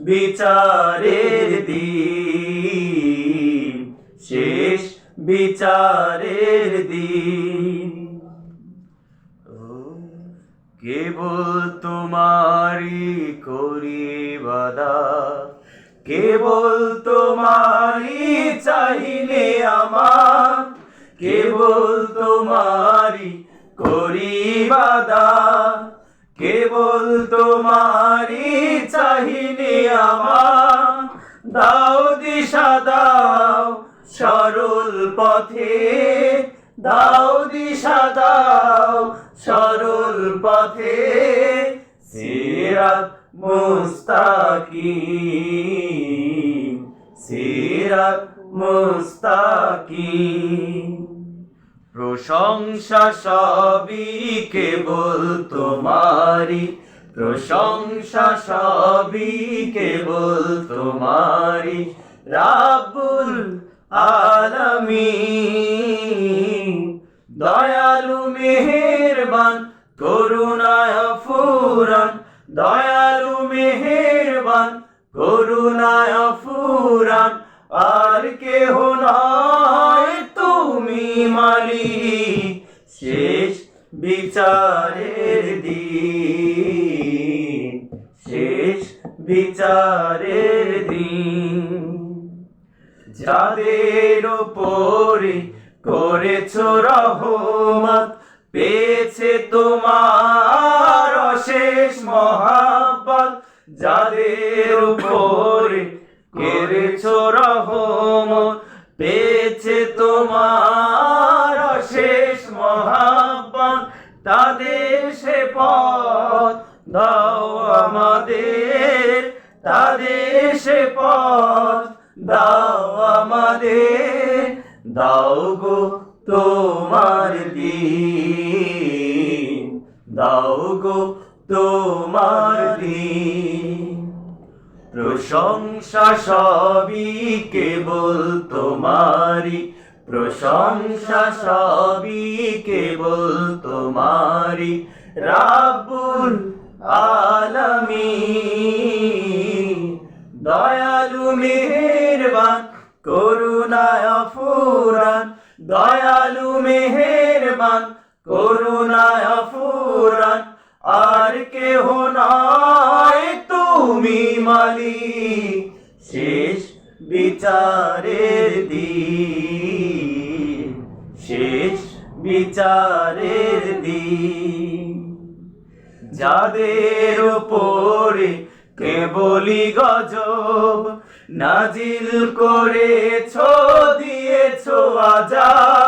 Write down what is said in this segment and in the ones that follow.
বিচারের দিন, শেষ বিচারের দিন। কেবল তোমারি করি বাদা কেবল তোমারি চাইলে আমার, কেবল তোমারি করি বাদা কেবল তোমারি চাহিলে আমার দাও দিশা দাও সরল পথে। দাও দিশা দাও সরল পথে। সিরাত মুস্তাকিম সিরাত মুস্তাকিম। প্রশংসা সবই কেবল তোমারি প্রশংসা সবই কেবল তোমারি রাবুল আলমী দয়ালু মেহেরবান, করুণায় ফুরান দয়ালু মেহেরবান, করুণায় ফুরান আর কেহ নয় তুমি মালি শেষ বিচারের দিন। যাদের ওপরে করেছ রহমত, পেয়েছে তোমার অশেষ মহাব্বত। যাদের উপরে করেছ রহমত, পেয়েছে তোমার অশেষ মহাব্বত। তাদের সে পথ দাও আমাদের, তাদের সে পথ দাও আমাদের দাও গো তোমার দিন। দাও গো তোমার দিন। প্রশংসা সবই কেবল তোমারি প্রশংসা সবই কেবল তোমারি রাবুল আলমী দয়ালু, মেহেরবান মেহেরবান, করুণায় ফুরান আর কেহ নয় তুমি মালি শেষ বিচারের দিন, শেষ বিচারের দিন। যাদের উপরে কেবলি গজব নাজিল করেছ, দিয়েছ আজাব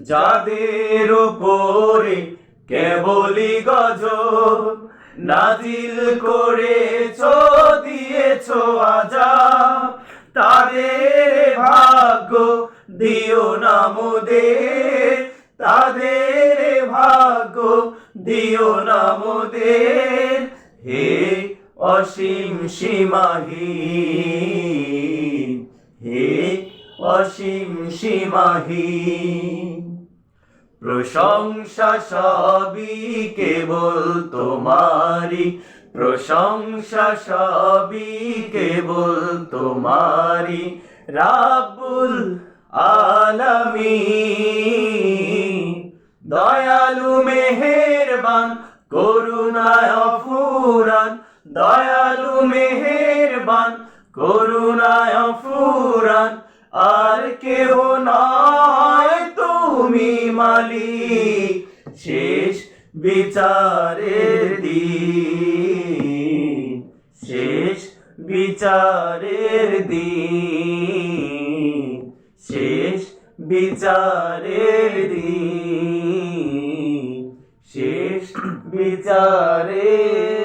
যাদের উপরে কেবলি গজ নাজিল করেছ, দিয়েছ আজাব। তাদের ভাগ্য দিও না তাদের ভাগ্য দিও না হে অসীম সীমাহীন, হে অসীম সীমাহীন। প্রশংসা সবই কেবল তোমারি প্রশংসা সবই কেবল তোমারি রাবুল আলমী দয়ালু মেহেরবান, করুণায় ফুরান দয়ালু মেহেরবান, করুণায় ফুরান আর কেউ নয় তুমি মালিক শেষ বিচারের দিন। শেষ বিচারের দিন। শেষ বিচারের দিন। শেষ বিচারের